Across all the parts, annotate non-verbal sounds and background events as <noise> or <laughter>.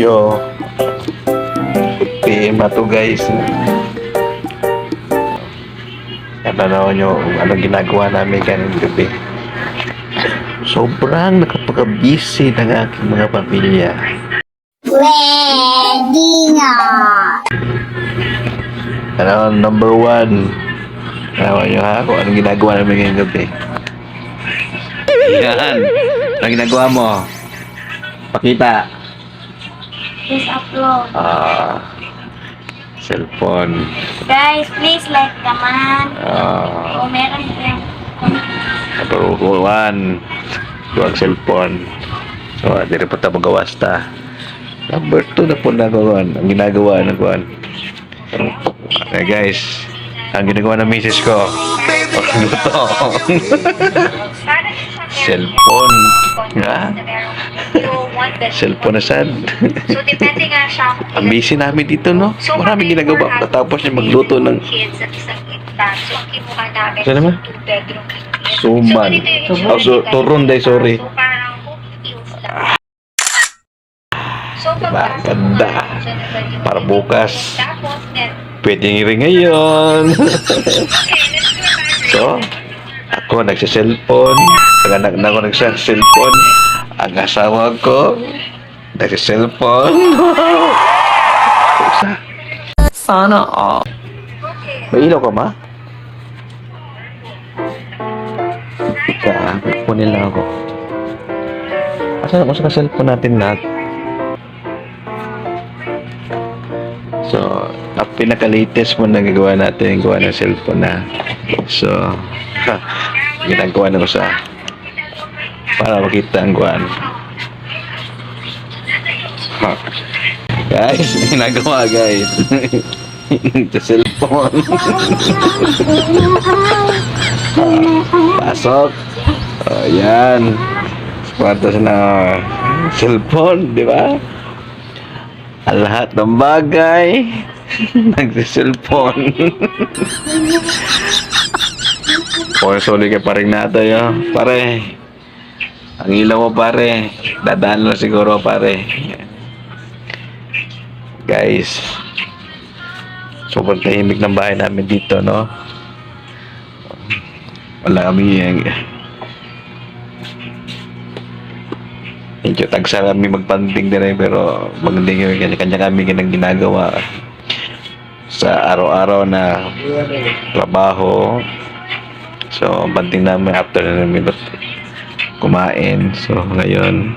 Yo. PM to guys. Natanaw nyo kung anong ginagawa namin kanong gabi. Sobrang nakapag-busy ng aking mga pamilya. Pwede na. Ano, number one. Tanaw nyo ha kung anong ginagawa namin ngayong gabi. Yan. Anong ginagawa mo? Pakita. Please upload. Ah. cellphone. Guys, please like naman. Ah. Kung meron kayong Number one. Huwag cellphone. So, di rin po tayo magawas ta. Number two na po nagawan. Ang ginagawa na kuwan. Okay guys. Ang ginagawa ng misis ko. Pagluto. <laughs> cellphone. Nga. Cellphone na sad. So, depende nga siya <laughs> Ang busy namin dito, no? So, Maraming ginagawa. Tapos niya magluto ng kids at isang intan. So, ang kinuha namin Ano naman? two bedroom. Suman. So, yung Oh, so, turon, day, sorry. So, parang home lang. So, Diba? Ganda. Para bukas. Pwede rin ngayon. <laughs> so, ako nagsiselfon. Ang anak na ako nagsiselfon. Ang asawa ko. Isa. Sana all. Okay. May ilaw ka ma? Ika, kunin lang ako. Asan ako sa cellphone natin lahat? So, ang pinaka-latest mo na gagawa natin yung gawa ng cellphone na. So, ha, <laughs> ginagawa na ko sa para makita ang guwan. Ha. Guys, ginagawa guys. <laughs> sa cellphone. <laughs> Pasok. Oh, yan. Na cellphone, di ba? Lahat ng bagay <laughs> nagsiselfone. Pore, sorry kay paring nato yo. Pare, ang ilaw mo pare. Dadaan lang siguro pare. Guys, sobrang tahimik ng bahay namin dito, no? Wala kami yung... Medyo tagsa kami magpanding din eh, pero magandang yung kanya-kanya kami ganang ginagawa sa araw-araw na trabaho. So, banding namin after na namin kumain. So, ngayon,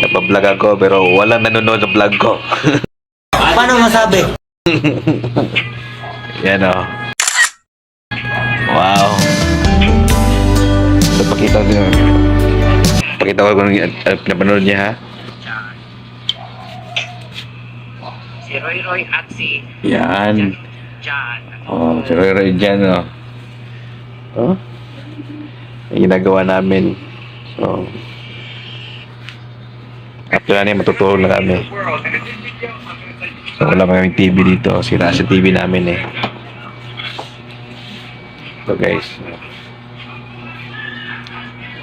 napablog ako pero walang nanonood sa vlog ko. <laughs> Paano masabi? Yan o. Wow. So, pakita ko. Pakita ko kung uh, napanood niya ha. Si Roy Roy at si Yan. John. Oh, si Roy Roy dyan o. Oh. Yung ginagawa namin. So, na niya, matutulog na kami. So, wala pa kaming TV dito. Sira sa TV namin eh. So, guys.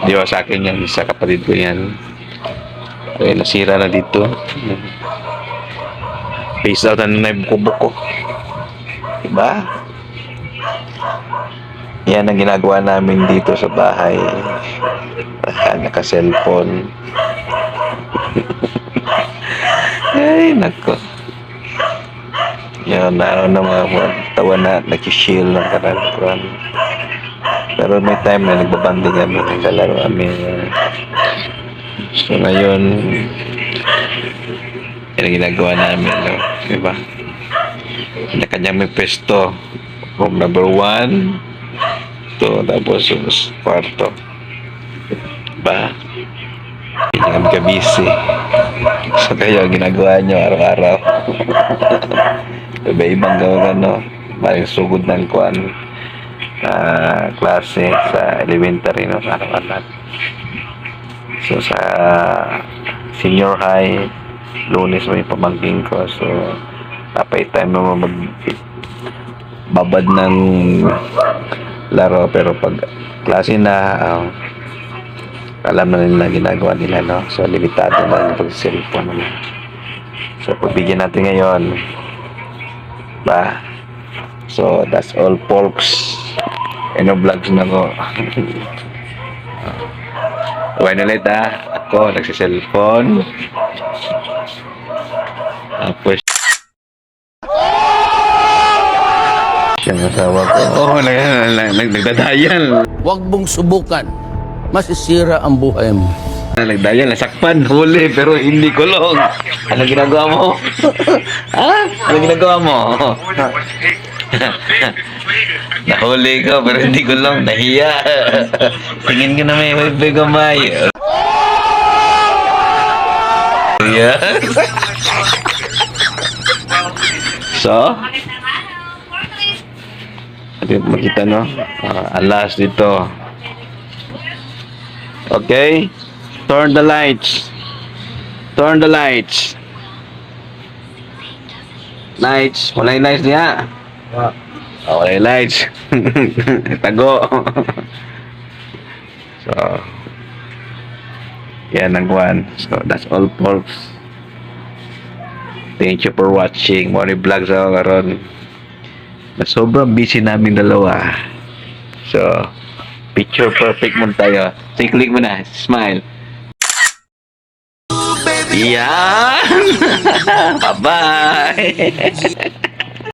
Di ba sa akin yan? Sa kapatid ko yan. Okay, nasira na dito. Face out na na yung buko-buko. Diba? Yan ang ginagawa namin dito sa bahay. Ah, naka-cellphone. <laughs> Ay, nako. Yan, na na mga tawa na, nag-chill ng karagpuan. Pero may time na nagbabanding kami, naglalaro kami. So ngayon, yan ang ginagawa namin, no? Diba? Kanya-kanya may pwesto. Room number one, to tapos yung kwarto. Diba? Hindi kami kabisi. So kayo, ginagawa nyo araw-araw. Iba-ibang gawin ano, maring sugod ng kuan na klase sa elementary no araw-araw. So sa senior high, lunes may pamangking ko. So napay time mo mag babad ng laro pero pag klase na um, alam na nila ginagawa nila, no? So, limitado na yung pag-cellphone. Ano? So, pagbigyan natin ngayon. Ba? So, that's all, folks. Ano vlogs na ko. <laughs> Okay na ulit, ha? Ako, nagsiselfone. Tapos, siya ang asawa ko. <laughs> Oo, oh, nag, nag, nag, nagdadayan. Huwag mong subukan. Masisira ang buhay mo. Nagdaya, nasakpan, huli, pero hindi kulong. Ano ginagawa mo? <laughs> ha? Ano ginagawa mo? <laughs> Nahuli ko, pero hindi kulong. Nahiya. Tingin ko na may wifi kamay. Yeah. so, makita no? Ah, alas dito. Okay? Turn the lights. Turn the lights. Lights. Wala yung lights niya. Oh, wala yung lights. <laughs> Tago. <laughs> so, yan ang one. So, that's all folks. Thank you for watching. Mga vlogs ako karon. Na sobrang busy namin dalawa. So, picture perfect mo tayo. Say, click mo na. Smile. Yan! <laughs> Bye-bye! <laughs>